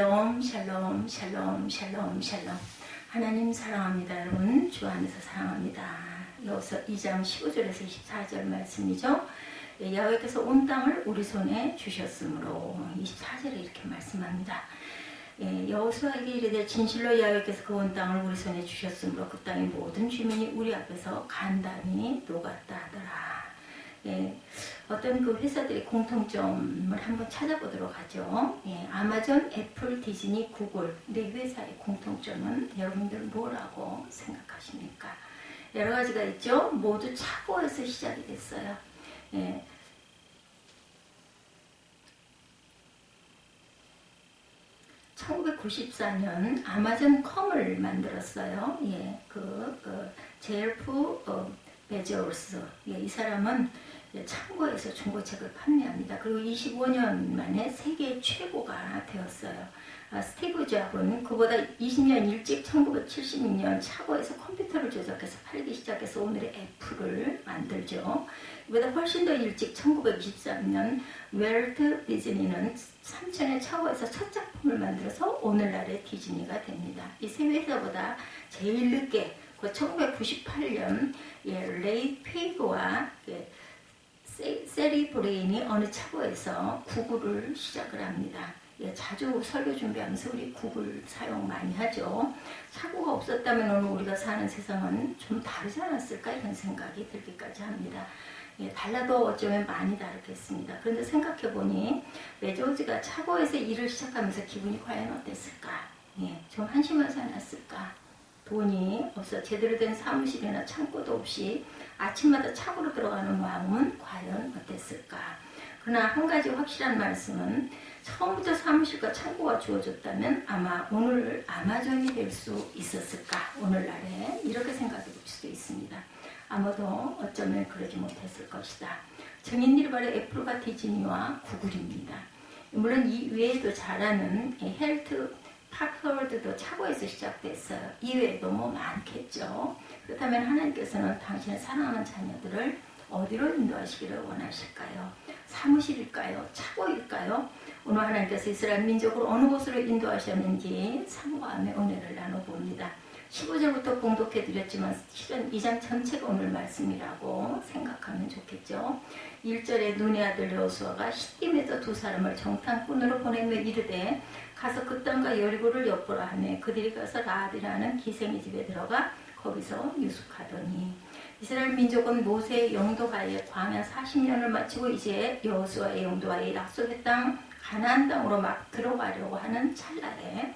샬롬 샬롬 샬롬 샬롬 샬롬. 하나님 사랑합니다 여러분. 주 안에서 사랑합니다. 여기서 2장 15절에서 24절 말씀이죠. 예, 야훼께서 온 땅을 우리 손에 주셨으므로 24절에 이렇게 말씀합니다. 예, 여호수아에게 이르되 진실로 야훼께서 그 온 땅을 우리 손에 주셨으므로 그 땅의 모든 주민이 우리 앞에서 간단히 녹았다 하더라 예, 어떤 그 회사들의 공통점을 한번 찾아보도록 하죠. 예, 아마존, 애플, 디즈니, 구글 네 회사의 공통점은 여러분들 뭐라고 생각하십니까? 여러 가지가 있죠. 모두 차고에서 시작이 됐어요. 예, (1994년) 아마존 컴을 만들었어요. 예, 그, 그 제프 어, 베조스 예, 이 사람은 창고에서 중고책을 판매합니다. 그리고 25년 만에 세계 최고가 되었어요. 아, 스티브 잡은 그보다 20년 일찍 1976년 차고에서 컴퓨터를 조작해서 팔기 시작해서 오늘의 애플을 만들죠. 이보다 훨씬 더 일찍 1923년 웰트 디즈니는 삼천의 차고에서 첫 작품을 만들어서 오늘날의 디즈니가 됩니다. 이 세 회사보다 제일 늦게 그 1998년 예, 레이 페이그와 예, 세리 브레인이 어느 차고에서 구글을 시작을 합니다. 예, 자주 설교 준비하면서 우리 구글 사용 많이 하죠. 차고가 없었다면 오늘 우리가 사는 세상은 좀 다르지 않았을까 이런 생각이 들기까지 합니다. 예, 달라도 어쩌면 많이 다르겠습니다. 그런데 생각해보니 메조즈가 차고에서 일을 시작하면서 기분이 과연 어땠을까? 예, 좀 한심하지 않았을까? 돈이 없어 제대로 된 사무실이나 창고도 없이 아침마다 차고로 들어가는 마음은 과연 어땠을까? 그러나 한 가지 확실한 말씀은 처음부터 사무실과 창고가 주어졌다면 아마 오늘 아마존이 될 수 있었을까? 오늘날에 이렇게 생각해 볼 수도 있습니다. 아마도 어쩌면 그러지 못했을 것이다. 정인들이 바로 애플과 디즈니와 구글입니다. 물론 이 외에도 잘하는 헬트 파크월드도 차고에서 시작됐어요. 이외에도 뭐 많겠죠. 그렇다면 하나님께서는 당신의 사랑하는 자녀들을 어디로 인도하시기를 원하실까요? 사무실일까요? 차고일까요? 오늘 하나님께서 이스라엘 민족을 어느 곳으로 인도하셨는지 상고함의 은혜를 나눠봅니다. 15절부터 공독해 드렸지만 실은 2장 전체가 오늘 말씀이라고 생각하면 좋겠죠. 1절에 눈의 아들 여호수아가 시딤에서 두 사람을 정탐꾼으로 보내며 이르되 가서 그 땅과 여리고를 엿보라 하며 그들이 가서 라합이라는 기생의 집에 들어가 거기서 유숙하더니 이스라엘 민족은 모세의 영도하에 광야 40년을 마치고 이제 여호수아의 영도하에 약속의 땅 가나안 땅으로 막 들어가려고 하는 찰나에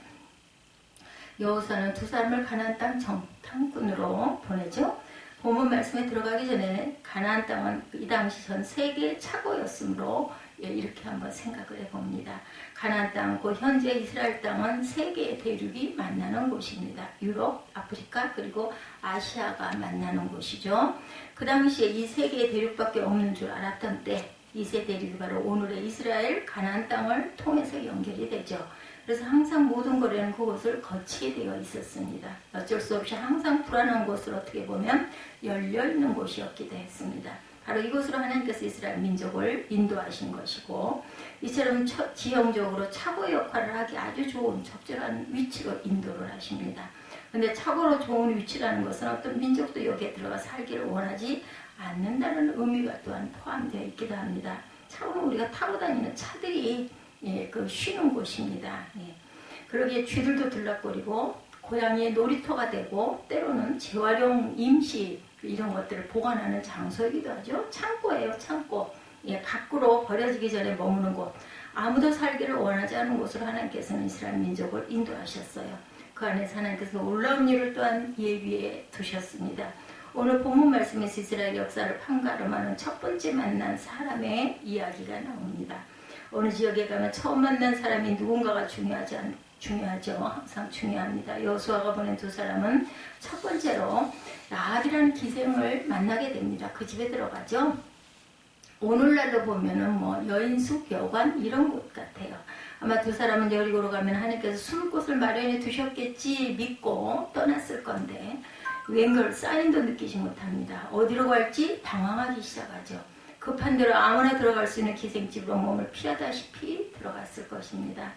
여호수아는 두 사람을 가나안 땅 정탐꾼으로 보내죠. 본문 말씀에 들어가기 전에 가나안 땅은 이 당시 전 세계 차고였으므로 예, 이렇게 한번 생각을 해봅니다. 가나안 땅, 곧 현재 이스라엘 땅은 세 개의 대륙이 만나는 곳입니다. 유럽, 아프리카, 그리고 아시아가 만나는 곳이죠. 그 당시에 이 세 개의 대륙밖에 없는 줄 알았던 때, 이세 대륙이 바로 오늘의 이스라엘, 가나안 땅을 통해서 연결이 되죠. 그래서 항상 모든 거래는 그곳을 거치게 되어 있었습니다. 어쩔 수 없이 항상 불안한 곳을 어떻게 보면 열려 있는 곳이었기도 했습니다. 바로 이곳으로 하나님께서 이스라엘 민족을 인도하신 것이고 이처럼 지형적으로 차고 역할을 하기 아주 좋은 적절한 위치로 인도를 하십니다. 근데 차고로 좋은 위치라는 것은 어떤 민족도 여기에 들어가 살기를 원하지 않는다는 의미가 또한 포함되어 있기도 합니다. 차고는 우리가 타고 다니는 차들이 예, 그 쉬는 곳입니다. 예. 그러기에 쥐들도 들락거리고 고양이의 놀이터가 되고 때로는 재활용 임시 이런 것들을 보관하는 장소이기도 하죠. 창고예요, 창고. 예, 밖으로 버려지기 전에 머무는 곳. 아무도 살기를 원하지 않은 곳으로 하나님께서는 이스라엘 민족을 인도하셨어요. 그 안에서 하나님께서 놀라운 일을 또한 예비해 두셨습니다. 오늘 본문 말씀에서 이스라엘 역사를 판가름하는 첫 번째 만난 사람의 이야기가 나옵니다. 어느 지역에 가면 처음 만난 사람이 누군가가 중요하지 않, 중요하죠. 항상 중요합니다. 여수아가 보낸 두 사람은 첫 번째로 라합이라는 기생을 만나게 됩니다. 그 집에 들어가죠. 오늘날로 보면은 뭐 여인숙, 여관 이런 곳 같아요. 아마 두 사람은 여리고로 가면 하나님께서 숨을 곳을 마련해 두셨겠지 믿고 떠났을 건데 웬걸 사인도 느끼지 못합니다. 어디로 갈지 당황하기 시작하죠. 급한 대로 아무나 들어갈 수 있는 기생집으로 몸을 피하다시피 들어갔을 것입니다.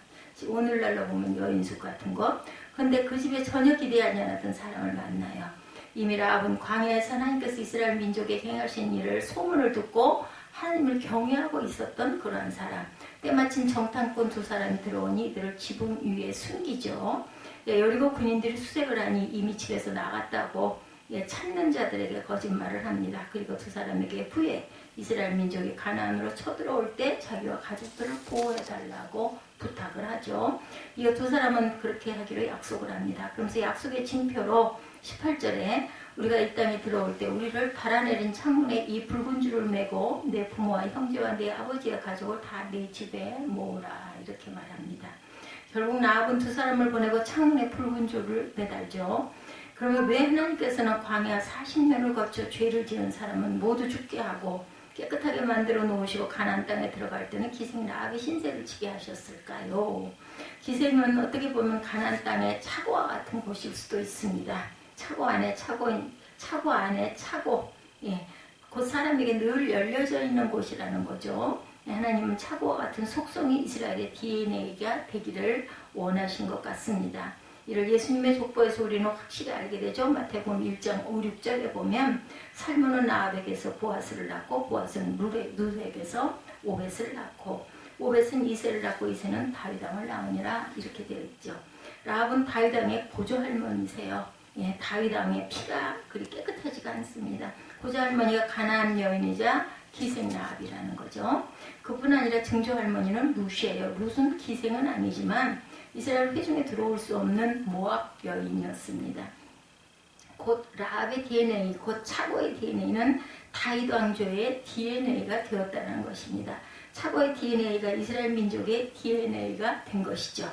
오늘날로 보면 여인숙 같은 거. 근데 그 집에 전혀 기대하지 않았던 사람을 만나요. 이미 라합은 광야에서 하나님께서 이스라엘 민족에 행하신 일을 소문을 듣고 하나님을 경외하고 있었던 그러한 사람. 때마침 정탐꾼 두 사람이 들어오니 이들을 지붕 위에 숨기죠. 예, 여리고 군인들이 수색을 하니 이미 집에서 나갔다고 예, 찾는 자들에게 거짓말을 합니다. 그리고 두 사람에게 후에 이스라엘 민족이 가나안으로 쳐들어올 때 자기와 가족들을 보호해달라고 부탁을 하죠. 이 두 사람은 그렇게 하기로 약속을 합니다. 그러면서 약속의 징표로 18절에 우리가 이 땅에 들어올 때 우리를 달아내린 창문에 이 붉은 줄을 메고 내 부모와 형제와 내 아버지의 가족을 다 내 집에 모으라 이렇게 말합니다. 결국 나합은 두 사람을 보내고 창문에 붉은 줄을 매달죠. 그러면 왜 하나님께서는 광야 40년을 거쳐 죄를 지은 사람은 모두 죽게 하고 깨끗하게 만들어 놓으시고 가나안 땅에 들어갈 때는 기생 나합의 신세를 지게 하셨을까요? 기생은 어떻게 보면 가나안 땅의 차고와 같은 곳일 수도 있습니다. 차고 안에 차고인 차고 안에 차고 예. 곧 사람에게 늘 열려져 있는 곳이라는 거죠. 하나님은 차고와 같은 속성이 이스라엘의 DNA가 되기를 원하신 것 같습니다. 이를 예수님의 족보에서 우리는 확실히 알게 되죠. 마태복음 1장 5, 6절에 보면 살문은 나합에게서 보아스를 낳고 보아스는 누르에게서 오벳을 낳고 오벳은 이세를 낳고 이세는 다윗왕을 낳으니라 이렇게 되어 있죠. 라합은 다윗왕의 보조 할머니세요. 예, 다윗왕의 피가 그리 깨끗하지가 않습니다. 보조 할머니가 가나안 여인이자 기생 라합이라는 거죠. 그뿐 아니라 증조 할머니는 룻이에요. 룻은 기생은 아니지만 이스라엘 회중에 들어올 수 없는 모압 여인이었습니다. 곧 라합의 DNA, 곧 차고의 DNA는 다윗 왕조의 DNA가 되었다는 것입니다. 차고의 DNA가 이스라엘 민족의 DNA가 된 것이죠.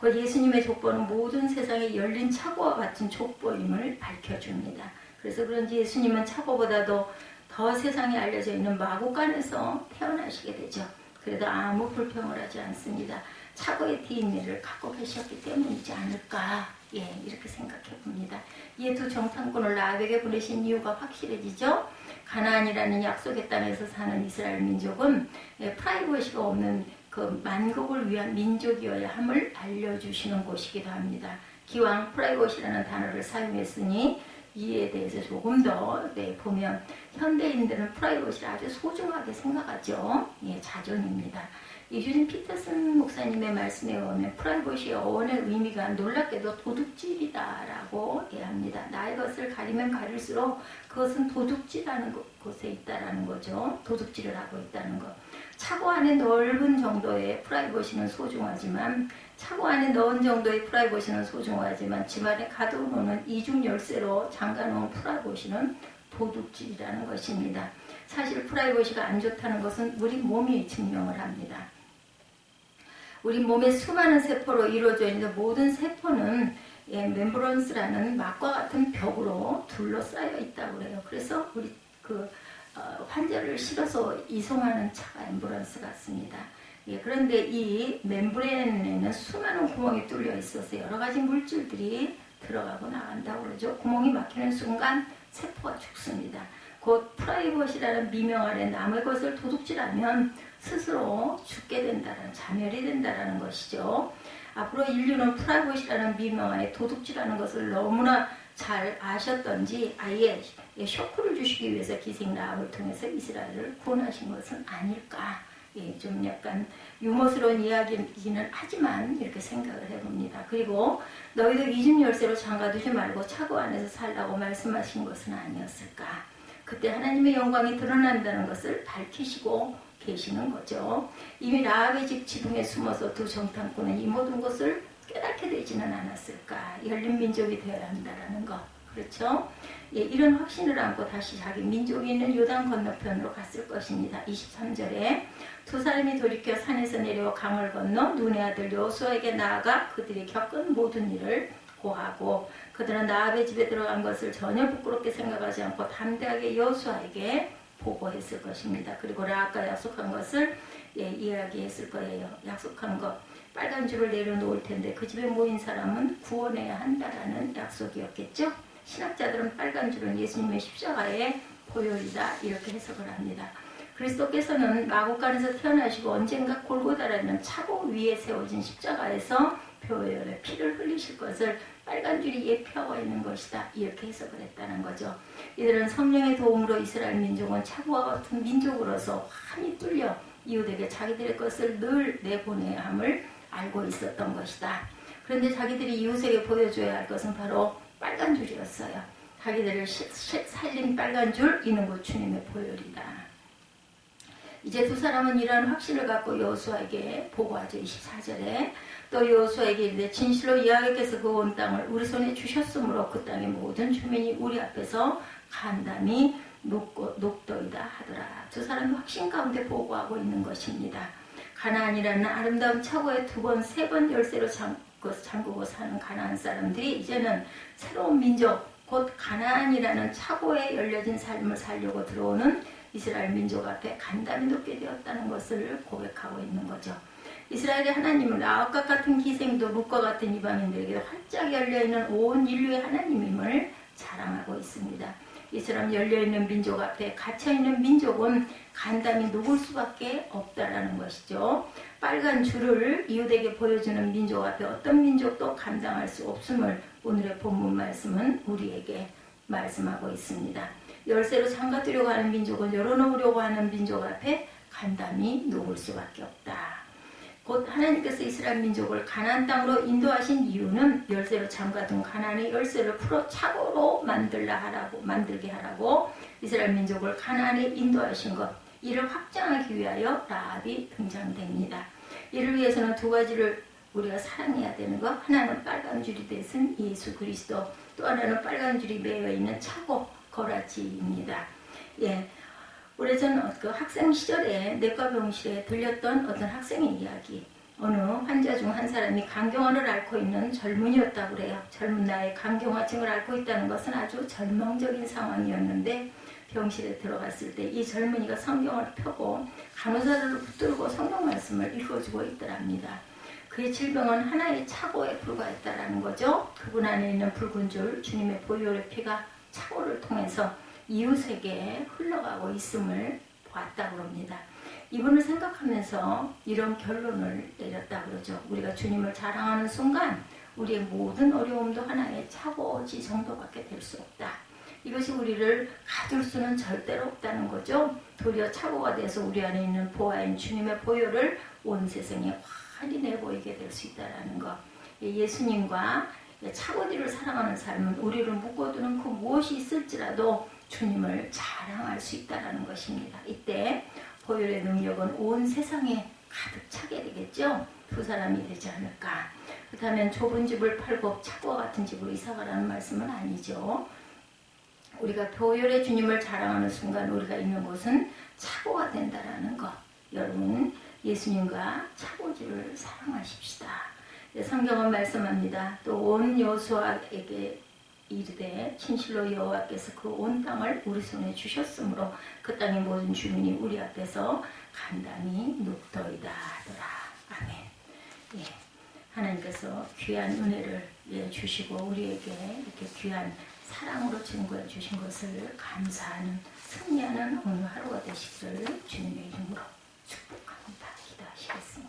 곧 예수님의 족보는 모든 세상에 열린 차고와 같은 족보임을 밝혀줍니다. 그래서 그런지 예수님은 차고보다도 더 세상에 알려져 있는 마구간에서 태어나시게 되죠. 그래도 아무 불평을 하지 않습니다. 차고의 DNA를 갖고 계셨기 때문이지 않을까 예 이렇게 생각해 봅니다. 이 두 정탐꾼을 라합에게 보내신 이유가 확실해지죠. 가나안이라는 약속의 땅에서 사는 이스라엘 민족은 예, 프라이버시가 없는 그 만국을 위한 민족이어야 함을 알려주시는 곳이기도 합니다. 기왕 프라이버시라는 단어를 사용했으니 이에 대해서 조금 더 네, 보면 현대인들은 프라이버시를 아주 소중하게 생각하죠. 예, 자존입니다. 이주진 피터슨 목사님의 말씀에 보면 프라이버시의 어원의 의미가 놀랍게도 도둑질이다라고 얘기합니다. 나의 것을 가리면 가릴수록 그것은 도둑질하는 곳에 있다라는 거죠. 도둑질을 하고 있다는 것. 차고 안에 넓은 정도의 프라이버시는 소중하지만 차고 안에 넣은 정도의 프라이버시는 소중하지만 집안에 가둬놓는 이중 열쇠로 잠가놓은 프라이버시는 도둑질이라는 것입니다. 사실 프라이버시가 안 좋다는 것은 우리 몸이 증명을 합니다. 우리 몸의 수많은 세포로 이루어져 있는 모든 세포는 예, 멤브런스라는 막과 같은 벽으로 둘러싸여 있다고 그래요. 그래서 우리 그 어, 환자를 실어서 이송하는 차가 엠브런스 같습니다. 예, 그런데 이 멤브레인에는 수많은 구멍이 뚫려 있어서 여러 가지 물질들이 들어가고 나간다고 그러죠. 구멍이 막히는 순간 세포가 죽습니다. 곧 프라이버시라는 미명 아래 남의 것을 도둑질하면 스스로 죽게 된다는 자멸이 된다는 것이죠. 앞으로 인류는 프라이버시라는 미명하에 도둑질하는 것을 너무나 잘 아셨던지 아예 쇼크를 주시기 위해서 기생 라합을 통해서 이스라엘을 구원하신 것은 아닐까. 예, 좀 약간 유머스러운 이야기기는 하지만 이렇게 생각을 해봅니다. 그리고 너희들 이집 열쇠로 장가두지 말고 차고 안에서 살라고 말씀하신 것은 아니었을까. 그때 하나님의 영광이 드러난다는 것을 밝히시고 계시는 거죠. 이미 라합의 집 지붕에 숨어서 두 정탐꾼은 이 모든 것을 깨닫게 되지는 않았을까. 열린 민족이 되어야 한다는 것. 그렇죠? 예, 이런 확신을 안고 다시 자기 민족이 있는 요단 건너편으로 갔을 것입니다. 23절에 두 사람이 돌이켜 산에서 내려 강을 건너 눈의 아들 여수에게 나아가 그들이 겪은 모든 일을 고하고 그들은 나합의 집에 들어간 것을 전혀 부끄럽게 생각하지 않고 담대하게 여수아에게 보고했을 것입니다. 그리고 라아까 약속한 것을 예, 이야기했을 거예요. 약속한 것 빨간 줄을 내려놓을 텐데 그 집에 모인 사람은 구원해야 한다라는 약속이었겠죠. 신학자들은 빨간 줄은 예수님의 십자가의 보혈이다 이렇게 해석을 합니다. 그리스도께서는 마곡간에서 태어나시고 언젠가 골고다라는 차고 위에 세워진 십자가에서 표열의 피를 흘리실 것을 빨간 줄이 예표하고 있는 것이다. 이렇게 해석을 했다는 거죠. 이들은 성령의 도움으로 이스라엘 민족은 차고와 같은 민족으로서 환히 뚫려 이웃에게 자기들의 것을 늘 내보내야 함을 알고 있었던 것이다. 그런데 자기들이 이웃에게 보여줘야 할 것은 바로 빨간 줄이었어요. 자기들을 살린 빨간 줄, 이는 곧 주님의 보혈이다. 이제 두 사람은 이러한 확신을 갖고 여호수아에게 보고하죠. 24절에 또 여호수아에게 이르되 진실로 여호와께서 그 온 땅을 우리 손에 주셨으므로 그 땅의 모든 주민이 우리 앞에서 간담이 녹고, 녹도이다 하더라. 두 사람이 확신 가운데 보고하고 있는 것입니다. 가나안이라는 아름다운 차고에 두 번, 세 번 열쇠로 잠그고 사는 가나안 사람들이 이제는 새로운 민족, 곧 가나안이라는 차고에 열려진 삶을 살려고 들어오는 이스라엘 민족 앞에 간담이 높게 되었다는 것을 고백하고 있는 거죠. 이스라엘의 하나님은 아합과 같은 기생도 룻과 같은 이방인들에게 활짝 열려있는 온 인류의 하나님임을 자랑하고 있습니다. 이처럼 열려있는 민족 앞에 갇혀있는 민족은 간담이 녹을 수밖에 없다라는 것이죠. 빨간 줄을 이웃에게 보여주는 민족 앞에 어떤 민족도 감당할 수 없음을 오늘의 본문 말씀은 우리에게 말씀하고 있습니다. 열쇠로 장가두려고 하는 민족은 열어놓으려고 하는 민족 앞에 간담이 녹을 수밖에 없다. 곧 하나님께서 이스라엘 민족을 가나안 땅으로 인도하신 이유는 열쇠로 잠가둔 가나안의 열쇠를 풀어 착오로 만들라 하라고 만들게 하라고 이스라엘 민족을 가나안에 인도하신 것 이를 확장하기 위하여 라합이 등장됩니다. 이를 위해서는 두 가지를 우리가 사랑해야 되는 것 하나는 빨간 줄이 되신 예수 그리스도 또 하나는 빨간 줄이 매여 있는 차고 거라지입니다. 예. 오래전 그 학생 시절에 내과 병실에 들렸던 어떤 학생의 이야기. 어느 환자 중 한 사람이 강경화를 앓고 있는 젊은이였다고 그래요. 젊은 나이에 강경화증을 앓고 있다는 것은 아주 절망적인 상황이었는데 병실에 들어갔을 때 이 젊은이가 성경을 펴고 간호사들을 붙들고 성경 말씀을 읽어주고 있더랍니다. 그의 질병은 하나의 착오에 불과했다라는 거죠. 그분 안에 있는 붉은 줄 주님의 보혈의 피가 착오를 통해서 이웃에게 흘러가고 있음을 보았다고 합니다. 이분을 생각하면서 이런 결론을 내렸다 그러죠. 우리가 주님을 자랑하는 순간 우리의 모든 어려움도 하나의 차고지 정도밖에 될 수 없다. 이것이 우리를 가둘 수는 절대로 없다는 거죠. 도리어 차고가 돼서 우리 안에 있는 보아인 주님의 보혈을 온 세상에 환히 내보이게 될 수 있다는 것. 예수님과 차고지를 사랑하는 삶은 우리를 묶어두는 그 무엇이 있을지라도 주님을 자랑할 수 있다는 것입니다. 이때 보혈의 능력은 온 세상에 가득 차게 되겠죠. 두 사람이 되지 않을까. 그렇다면 좁은 집을 팔고 차고와 같은 집으로 이사가라는 말씀은 아니죠. 우리가 보혈의 주님을 자랑하는 순간 우리가 있는 곳은 차고가 된다라는 것. 여러분 예수님과 차고지를 사랑하십시다. 성경은 말씀합니다. 또 온 여수아에게 이르되 진실로 여호와께서 그 온 땅을 우리 손에 주셨으므로 그 땅의 모든 주민이 우리 앞에서 간단히 눕더이다 하더라. 아멘. 예. 하나님께서 귀한 은혜를 예, 주시고 우리에게 이렇게 귀한 사랑으로 증거해 주신 것을 감사하는 승리하는 오늘 하루가 되시기를 주님의 이름으로 축복합니다. 기도하시겠습니다.